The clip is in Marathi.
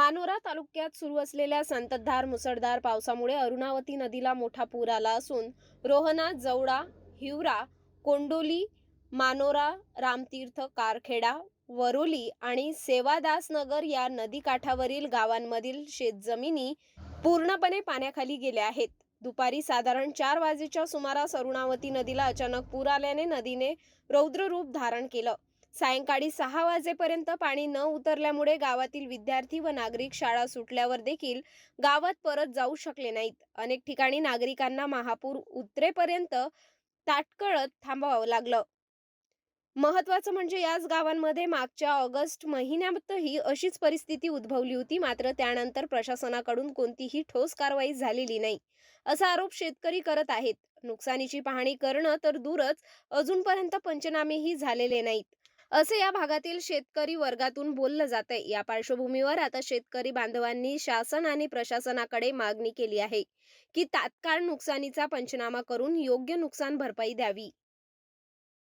मानोरा तालुक्यात सुरू असलेल्या संततधार मुसळधार पावसामुळे अरुणावती नदीला मोठा पूर आला असून रोहना जवळा हिवरा कोंडोली मानोरा रामतीर्थ कारखेडा वरोली आणि सेवादासनगर या नदीकाठावरील गावांमधील शेतजमिनी पूर्णपणे पाण्याखाली गेल्या आहेत. दुपारी साधारण चार वाजेच्या सुमारास अरुणावती नदीला अचानक पूर आल्याने नदीने रौद्र रूप धारण केलं. सायंकाळी सहा वाजेपर्यंत पाणी न उतरल्यामुळे गावातील विद्यार्थी व नागरिक शाळा सुटल्यावर देखील गावात परत जाऊ शकले नाहीत. अनेक ठिकाणी नागरिकांना महापूर उतरेपर्यंत ताटकळत थांबावं लागलं. महत्वाचं म्हणजे याच गावांमध्ये मागच्या ऑगस्ट महिन्यातही अशीच परिस्थिती उद्भवली होती. मात्र त्यानंतर प्रशासनाकडून कोणतीही ठोस कारवाई झालेली नाही असा आरोप शेतकरी करत आहेत. नुकसानीची पाहणी करणं तर दूरच अजूनपर्यंत पंचनामेही झालेले नाहीत. असे या भागातील शेतकरी वर्गातून बोललं जात आहे या पार्श्वभूमीवर आता शेतकरी बांधवांनी शासन आणि प्रशासनाकडे मागणी केली आहे की तात्काळ नुकसानीचा पंचनामा करून योग्य नुकसान भरपाई द्यावी.